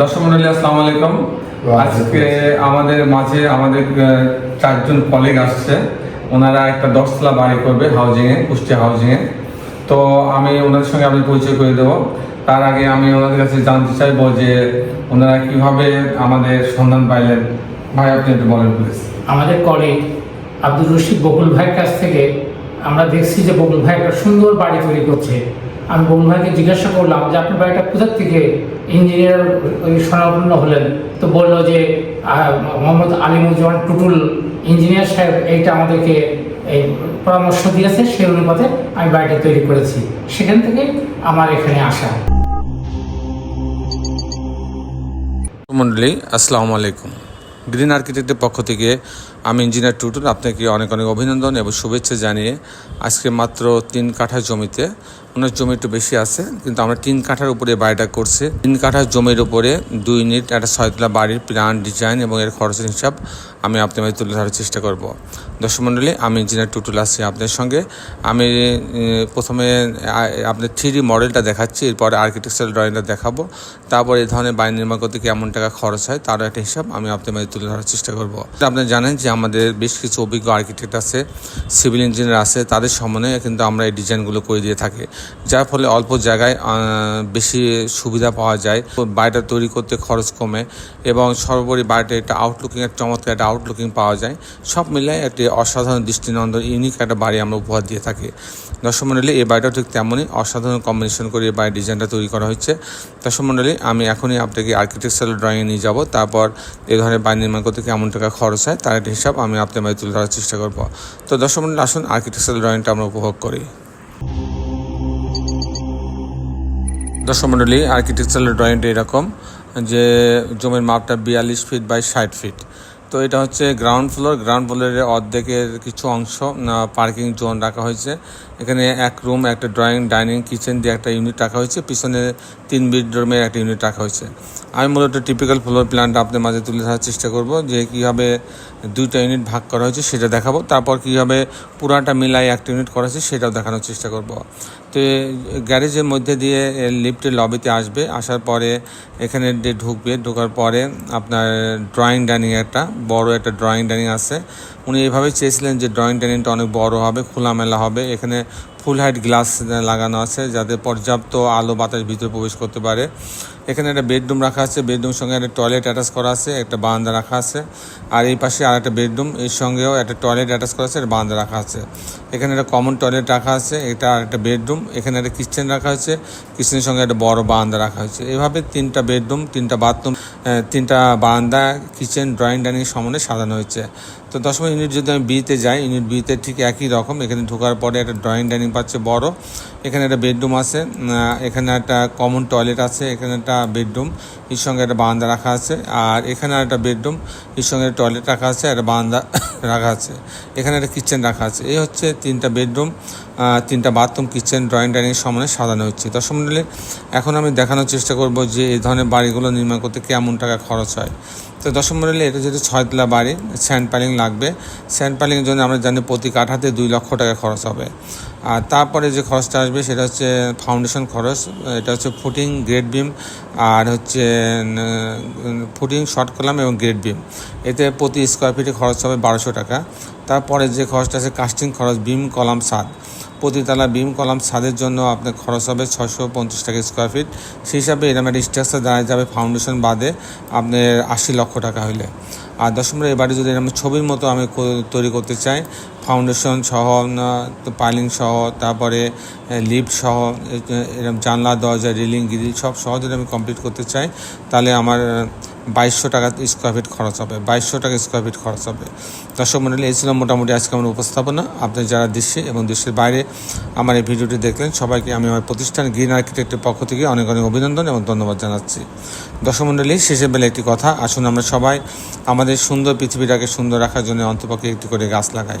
দর্শক মন্ডলী আসসালামু আলাইকুম। আজকে আমাদের মাঝে আমাদের চারজন কলিগ আসছে। ওনারা একটা দশতলা বাড়ি করবে হাউজিংয়ে কুষ্টিয়া হাউজিংয়ে তো আমি ওনাদের সঙ্গে আমি পরিচয় করে দেবো। তার আগে আমি ওনাদের কাছে জানতে চাইব যে ওনারা কীভাবে আমাদের সন্ধান পাইলেন। ভাই আপনি একটু বলেন প্লিজ আমাদের কলিগ আব্দুর রশিদ বকুল ভাইয়ের কাছ থেকে আমরা দেখছি যে বকুল ভাই একটা সুন্দর বাড়ি তৈরি করছে। আমি বকুল ভাইকে জিজ্ঞাসা করলাম যে আপনার বাড়িটা কোথার থেকে ইঞ্জিনিয়ার ওই স্বনাপন্ন হলেন? তো বলল যে মোহাম্মদ আলিমুজ্জামান টুটুল ইঞ্জিনিয়ার সাহেব এইটা আমাদেরকে এই পরামর্শ দিয়েছে, সেই অনুপাতে আমি বাড়িটা তৈরি করেছি। সেখান থেকে আমার এখানে আসা। মন্ডলী, আসসালামু আলাইকুম। গ্রিন আর্কিটেক্টের পক্ষ থেকে আমি ইঞ্জিনিয়ার টুটুল আপনাকে অনেক অনেক অভিনন্দন এবং শুভেচ্ছা জানিয়ে আজকে মাত্র তিন কাঠা জমিতে ওনার জমি একটু বেশি আছে, কিন্তু আমরা তিন কাঠার উপরে বাড়িটা করছে। তিন কাঠার জমির উপরে দুই ইউনিট একটা ছয়তলা বাড়ির প্ল্যান ডিজাইন এবং এর খরচের হিসাব আমি আপনার মাঝে তুলে ধরার চেষ্টা করব। দর্শক আমি ইঞ্জিনিয়ার টুটুল আছি আপনার সঙ্গে। আমি প্রথমে আপনার থ্রি মডেলটা দেখাচ্ছি, এরপরে আর্কিটেকচারাল ড্রয়িংটা দেখাবো। তারপর এই ধরনের বাড়ি নির্মাণ করতে কেমন টাকা খরচ হয়, তারও একটা হিসাব আমি আপনার মাঝে তুলে ধরার চেষ্টা করব। আপনি জানেন যে আমাদের বেশ কিছু অভিজ্ঞ আর্কিটেক্ট আছে সিভিল ইঞ্জিনিয়ার আছে, তাদের সমন্বয়ে কিন্তু আমরা এই ডিজাইনগুলো করে দিয়ে থাকি। যার ফলে অল্প জায়গায় বেশি সুবিধা পাওয়া যায়। বাড়িটা তৈরি করতে খরচ কমে এবং সর্বোপরি বাড়িটা একটা আউটলুকিং একটা চমৎকার একটা আউটলুকিং পাওয়া যায়। সব মিলে একটি অসাধারণ দৃষ্টিনন্দন ইউনিক একটা বাড়ি আমরা উপহার দিয়ে থাকি। দর্শক মণ্ডলী, এই বাড়িটাও ঠিক তেমনই অসাধারণ কম্বিনেশন করে এই বাড়ির ডিজাইনটা তৈরি করা হয়েছে। দর্শক মণ্ডলী, আমি এখনই আপনাকে আর্কিটেকচারাল ড্রয়িংয়ে নিয়ে যাব। তারপর এই ধরনের বাড়ি নির্মাণ করতে কেমন টাকা খরচ হয়, তার একটা হিসাব আমি আপনার মাঝে তুলে ধরার চেষ্টা করব। তো দর্শক মণ্ডলী, আসুন আর্কিটেকচারাল ড্রয়িংটা আমরা উপভোগ করি। দর্শক মণ্ডলী আর্কিটেকচারাল ড্রয়িংটা এরকম যে জমির মাপটা বিয়াল্লিশ ফিট বাই ষাট ফিট তো এটা হচ্ছে গ্রাউন্ড ফ্লোর গ্রাউন্ড ফ্লোরের অর্ধেকের কিছু অংশ পার্কিং জোন রাখা হয়েছে। এখানে এক রুম একটা ড্রয়িং ডাইনিং কিচেন দিয়ে একটা ইউনিট রাখা হয়েছে। পিছনে তিন বেডরুমের একটা ইউনিট রাখা হয়েছে। আমি মূলত টিপিক্যাল ফ্লোর প্ল্যানটা আপনার মাঝে তুলে ধরার চেষ্টা করব, যে কীভাবে দুইটা ইউনিট ভাগ করা হয়েছে সেটা দেখাবো। তারপর কীভাবে পুরাটা মিলাই একটা ইউনিট করা হয়েছে সেটাও দেখানোর চেষ্টা করব। তো গ্যারেজের মধ্যে দিয়ে লিফটের লবিতে আসবে। আসার পরে এখানে ঢুকবে। ঢোকার পরে আপনার ড্রয়িং ডাইনিং একটা বড় একটা ড্রয়িং ডাইনিং আছে। উনি এইভাবে চেয়েছিলেন যে ড্রয়িং ডাইনিংটা অনেক বড় হবে, খোলামেলা হবে। এখানে ফুল হাইট গ্লাস লাগানো আছে যাতে পর্যাপ্ত আলো বাতাস ভিতরে প্রবেশ করতে পারে। এখানে একটা বেডরুম রাখা আছে বেডরুম সঙ্গে একটা টয়লেট অ্যাটাচ করা আছে, একটা বারান্দা রাখা আছে। আর এই পাশে আর একটা বেডরুম, এর সঙ্গেও একটা টয়লেট অ্যাটাচ করা আছে, একটা বারান্দা রাখা আছে। এখানে একটা কমন টয়লেট রাখা আছে, এটা আর একটা বেডরুম, এখানে একটা কিচেন রাখা হয়েছে, কিচেনের সঙ্গে একটা বড় বারান্দা রাখা হয়েছে। এভাবে তিনটা বেডরুম, তিনটা বাথরুম তিনটা বারান্দা, কিচেন, ড্রয়িং, ডাইনিং সমানে সাজানো হয়েছে। তো দশম ইউনিট যদি আমি বিতে যাই, ইউনিট বিতে ঠিক একই রকম, এখানে ঢোকার পরে একটা ড্রয়িং, ডাইনিং পাচ্ছে বড়। এখানে একটা বেডরুম আছে এখানে একটা কমন টয়লেট আছে, এখানে একটা বেডরুম, এর সঙ্গে একটা বারান্দা রাখা আছে, আর এখানে একটা বেডরুম, এর সঙ্গে টয়লেট রাখা আছে একটা বারান্দা রাখা আছে, এখানে একটা কিচেন রাখা আছে, এই হচ্ছে তিনটা বেডরুম তিনটা বাথরুম, কিচেন, ড্রয়িং, ডাইনিং সমানে সাজানো হচ্ছে। দশম মন্ডলে, এখন আমি দেখানোর চেষ্টা করব যে এই ধরনের বাড়িগুলো নির্মাণ করতে কেমন টাকা খরচ হয়। তো দশম মডেলে এটা যেহেতু ছয়তলা বাড়ি, স্যান্ড পাইলিং লাগবে। স্যান্ড পাইলিংয়ের জন্য আমরা জানি প্রতি কাঠাতে দুই লক্ষ টাকা খরচ হবে। আর তারপরে যে খরচটা আসবে, সেটা হচ্ছে ফাউন্ডেশন খরচ, এটা হচ্ছে ফুটিং, গ্রেড বিম, আর হচ্ছে ফুটিং, শর্ট কলাম এবং গ্রেড বিম। এতে প্রতি স্কোয়ার ফিটে খরচ হবে বারোশো টাকা। তারপরে যে খরচটা আছে কাস্টিং খরচ বিম কলাম সাদ। প্রতিতলা বিম কলাম ছাদের জন্য আপনার খরচ হবে ছশো পঞ্চাশ টাকা স্কোয়ার ফিট সেই হিসাবে এরকম একটা স্ট্রাকচার দাঁড়িয়ে যাবে ফাউন্ডেশন বাদে আপনার আশি লক্ষ টাকা হইলে। আর দশম এবারে যদি এরকম ছবির মতো আমি তৈরি করতে চাই ফাউন্ডেশন সহ পাইলিং সহ, তারপরে লিফট সহ এরকম জানলা, দরজা রিলিং গ্রিল সব সহ যদি আমি কমপ্লিট করতে চাই, তাহলে আমার বাইশশো টাকা স্কোয়ার ফিট খরচ হবে, বাইশশো টাকা স্কোয়ার ফিট খরচ হবে। দর্শক মন্ডলী, এই ছিল মোটামুটি আজকে আমার উপস্থাপনা। আপনার যারা দেশে এবং দেশের বাইরে আমার এই ভিডিওটি দেখলেন, সবাইকে আমি আমার প্রতিষ্ঠান গ্রিন আর্কিটেক্টের পক্ষ থেকে অনেক অনেক অভিনন্দন এবং ধন্যবাদ জানাচ্ছি। দর্শক মন্ডলী, শেষের বেলা একটি কথা, আসুন আমরা সবাই আমাদের সুন্দর পৃথিবীটাকে সুন্দর রাখার জন্য অন্তপক্ষে একটি করে গাছ লাগাই।